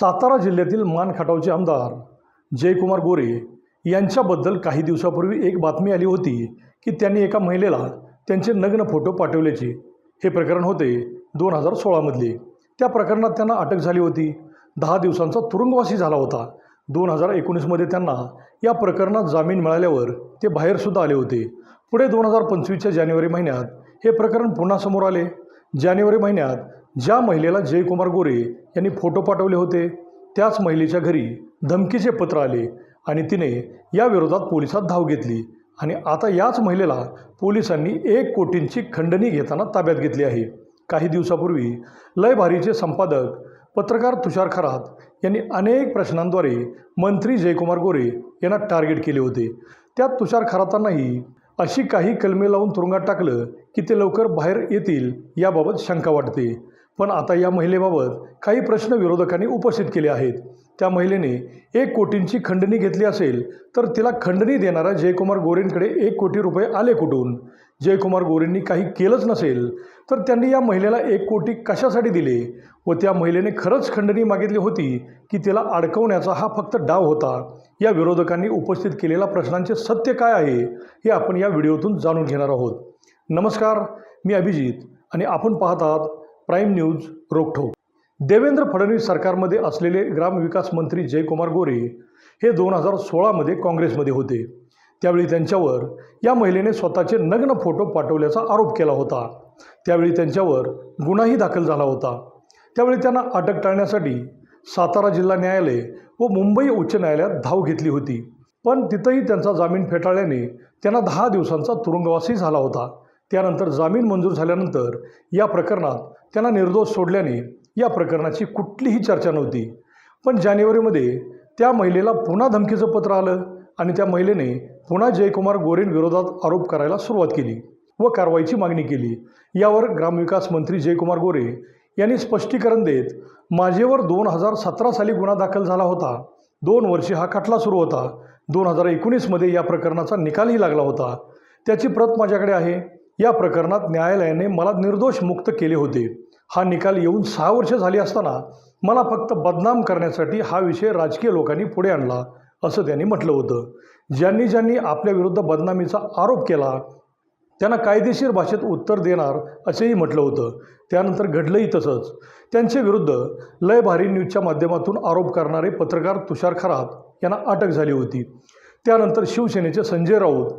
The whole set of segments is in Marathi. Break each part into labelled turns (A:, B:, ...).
A: सातारा जिल्ह्यातील मान खटावचे आमदार जयकुमार गोरे यांच्याबद्दल काही दिवसापूर्वी एक बातमी आली होती की त्यांनी एका महिलेला त्यांचे नग्न फोटो पाठवल्याचे. हे प्रकरण होते दोन हजार सोळामधले त्या प्रकरणात त्यांना अटक झाली होती. दहा दिवसांचा तुरुंगवासी झाला होता. दोन हजार एकोणीसमध्ये त्यांना या प्रकरणात जामीन मिळाल्यावर ते बाहेरसुद्धा आले होते. पुढे दोन हजार पंचवीसच्या जानेवारी महिन्यात हे प्रकरण पुन्हा समोर आले. जानेवारी महिन्यात ज्या महिलेला जयकुमार गोरे यांनी फोटो पाठवले होते त्याच महिलेच्या घरी धमकीचे पत्र आले आणि तिने या विरोधात पोलिसात धाव घेतली. आणि आता याच महिलेला पोलिसांनी एक कोटींची खंडणी घेताना ताब्यात घेतली आहे. काही दिवसापूर्वी लय भारीचे संपादक पत्रकार तुषार खरात यांनी अनेक प्रश्नांद्वारे मंत्री जयकुमार गोरे यांना टार्गेट केले होते. त्यात तुषार खरातांनाही अशी काही कलमे लावून तुरुंगात टाकलं की ते लवकर बाहेर येतील याबाबत शंका वाटते. पण आता या महिलेबाबत काही प्रश्न विरोधकांनी उपस्थित केले आहेत. त्या महिलेने एक कोटींची खंडणी घेतली असेल तर तिला खंडणी देणारा जयकुमार गोरेंकडे एक कोटी रुपये आले कुठून? जयकुमार गोरेंनी काही केलंच नसेल तर त्यांनी या महिलेला एक कोटी कशासाठी दिले? व त्या महिलेने खरंच खंडणी मागितली होती की तिला अडकवण्याचा हा फक्त डाव होता? या विरोधकांनी उपस्थित केलेल्या प्रश्नांचे सत्य काय आहे हे आपण या व्हिडिओतून जाणून घेणार आहोत. नमस्कार मी अभिजित आणि आपण पाहतात प्राईम न्यूज रोखोक देवेंद्र फडणवीस सरकारमध्ये असलेले ग्रामविकास मंत्री जयकुमार गोरे हे दोन हजार सोळामध्ये काँग्रेसमध्ये होते. त्यावेळी त्यांच्यावर या महिलेने स्वतःचे नग्न फोटो पाठवल्याचा आरोप केला होता. त्यावेळी त्यांच्यावर गुन्हाही दाखल झाला होता. त्यावेळी त्यांना अटक टाळण्यासाठी सातारा जिल्हा न्यायालय व मुंबई उच्च न्यायालयात धाव घेतली होती. पण तिथंही त्यांचा जामीन फेटाळल्याने त्यांना दहा दिवसांचा तुरुंगवासही झाला होता. त्यानंतर जामीन मंजूर झाल्यानंतर या प्रकरणात त्यांना निर्दोष सोडल्याने या प्रकरणाची कुठलीही चर्चा नव्हती. पण जानेवारीमध्ये त्या महिलेला पुन्हा धमकीचं पत्र आलं आणि त्या महिलेने पुन्हा जयकुमार गोरेंविरोधात आरोप करायला सुरुवात केली व कारवाईची मागणी केली. यावर ग्रामविकास मंत्री जयकुमार गोरे यांनी स्पष्टीकरण देत माझेवर दोन हजार सतरा साली गुन्हा दाखल झाला होता. दोन वर्षे हा खटला सुरू होता. दोन हजार एकोणीसमध्ये या प्रकरणाचा निकालही लागला होता. त्याची प्रत माझ्याकडे आहे. या प्रकरणात न्यायालयाने मला निर्दोष मुक्त केले होते. हा निकाल येऊन सहा वर्ष झाली असताना मला फक्त बदनाम करण्यासाठी हा विषय राजकीय लोकांनी पुढे आणला असं त्यांनी म्हटलं होतं. ज्यांनी ज्यांनी आपल्या विरुद्ध बदनामीचा आरोप केला त्यांना कायदेशीर भाषेत उत्तर देणार असेही म्हटलं होतं. त्यानंतर घडलंही तसंच. त्यांचे विरुद्ध लय भारी न्यूजच्या माध्यमातून आरोप करणारे पत्रकार तुषार खरात यांना अटक झाली होती. त्यानंतर शिवसेनेचे संजय राऊत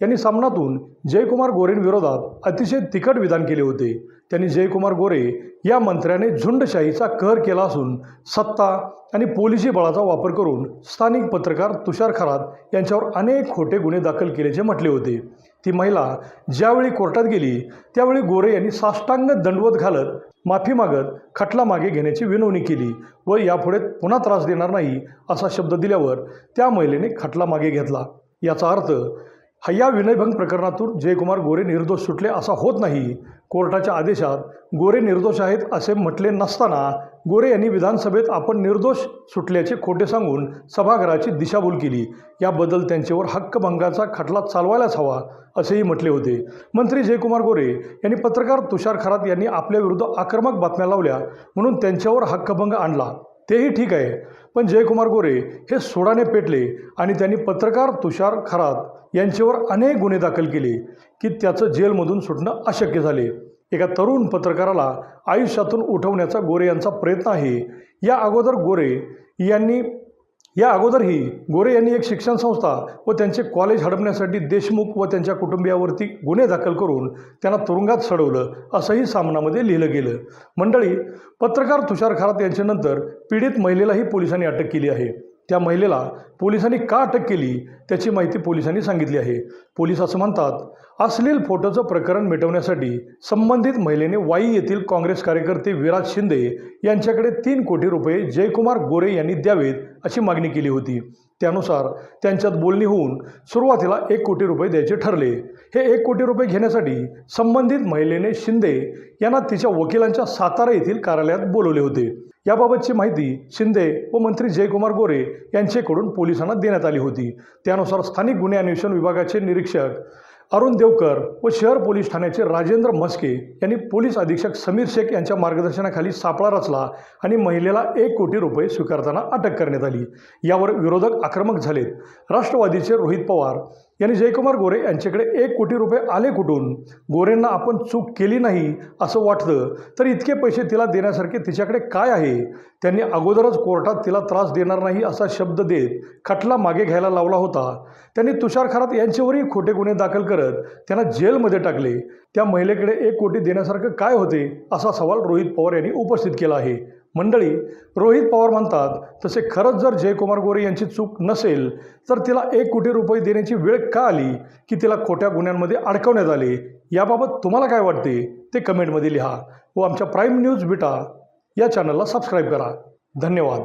A: यांनी सामनातून जयकुमार गोरेंविरोधात अतिशय तिखट विधान केले होते. त्यांनी जयकुमार गोरे या मंत्र्याने झुंडशाहीचा कहर केला असून सत्ता आणि पोलिसी बळाचा वापर करून स्थानिक पत्रकार तुषार खरात यांच्यावर अनेक खोटे गुन्हे दाखल केल्याचे म्हटले होते. ती महिला ज्यावेळी कोर्टात गेली त्यावेळी गोरे यांनी साष्टांग दंडवत घालत माफी मागत खटला मागे घेण्याची विनवणी केली व यापुढे पुन्हा त्रास देणार नाही असा शब्द दिल्यावर त्या महिलेने खटला मागे घेतला. याचा अर्थ हा या विनयभंग प्रकरणातून जयकुमार गोरे निर्दोष सुटले असा होत नाही. कोर्टाच्या आदेशात गोरे निर्दोष आहेत असे म्हटले नसताना गोरे यांनी विधानसभेत आपण निर्दोष सुटल्याचे खोटे सांगून सभागृहाची दिशाभूल केली. याबद्दल त्यांच्यावर हक्कभंगाचा खटला चालवायलाच हवा असेही म्हटले होते. मंत्री जयकुमार गोरे यांनी पत्रकार तुषार खरात यांनी आपल्याविरुद्ध आक्रमक बातम्या लावल्या म्हणून त्यांच्यावर हक्कभंग आणला. तेही ठीक आहे पण जयकुमार गोरे हे सोडाने पेटले आणि त्यांनी पत्रकार तुषार खरात यांच्यावर अनेक गुन्हे दाखल केले की त्याचं जेलमधून सुटणं अशक्य झाले. एका तरुण पत्रकाराला आयुष्यातून उठवण्याचा गोरे यांचा प्रयत्न आहे. या अगोदर गोरे यांनी या अगोदरही गोरे यांनी एक शिक्षण संस्था व त्यांचे कॉलेज हडपण्यासाठी देशमुख व त्यांच्या कुटुंबियावरती गुन्हे दाखल करून त्यांना तुरुंगात सडवलं असंही सामनामध्ये लिहिलं गेलं. मंडळी पत्रकार तुषार खरात यांच्यानंतर पीडित महिलेलाही पोलिसांनी अटक केली आहे. त्या महिलेला पोलिसांनी का अटक केली त्याची माहिती पोलिसांनी सांगितली आहे. पोलीस असं म्हणतात असलेल फोटोचं प्रकरण मिटवण्यासाठी संबंधित महिलेने वाई येथील काँग्रेस कार्यकर्ते विराज शिंदे यांच्याकडे तीन कोटी रुपये जयकुमार गोरे यांनी द्यावेत अशी मागणी केली होती. त्यानुसार त्यांच्यात बोलणी होऊन सुरुवातीला एक कोटी रुपये द्यायचे ठरले. हे एक कोटी रुपये घेण्यासाठी संबंधित महिलेने शिंदे यांना तिच्या वकिलांच्या सातारा येथील कार्यालयात बोलवले होते. याबाबतची माहिती शिंदे व मंत्री जयकुमार गोरे यांच्याकडून पोलिसांना देण्यात आली होती. त्यानुसार स्थानिक गुन्हे अन्वेषण विभागाचे निरीक्षक अरुण देवकर व शहर पोलीस ठाण्याचे राजेंद्र म्हस्के यांनी पोलीस अधीक्षक समीर शेख यांच्या मार्गदर्शनाखाली सापळा रचला आणि महिलेला एक कोटी रुपये स्वीकारताना अटक करण्यात आली. यावर विरोधक आक्रमक झालेत. राष्ट्रवादीचे रोहित पवार यांनी जयकुमार गोरे यांच्याकडे एक कोटी रुपये आले कुठून? गोरेंना आपण चूक केली नाही असं वाटतं. तर इतके पैसे तिला देण्यासारखे तिच्याकडे काय आहे? त्यांनी अगोदरच कोर्टात तिला त्रास देणार नाही असा शब्द देत खटला मागे घ्यायला लावला होता. त्यांनी तुषार खरात यांच्यावरही खोटे गुन्हे दाखल करत त्यांना जेलमध्ये टाकले. त्या महिलेकडे एक कोटी देण्यासारखं काय होते असा सवाल रोहित पवार यांनी उपस्थित केला आहे. मंडळी रोहित पवार म्हणतात तसे खरंच जर जयकुमार गोरे यांची चूक नसेल तर तिला एक कोटी रुपये देण्याची वेळ का आली की तिला खोट्या गुन्ह्यांमध्ये अडकवण्यात आले? याबाबत तुम्हाला काय वाटते? ते कमेंटमध्ये लिहा व आमच्या प्राईम न्यूज बिटा या चॅनलला सबस्क्राईब करा. धन्यवाद.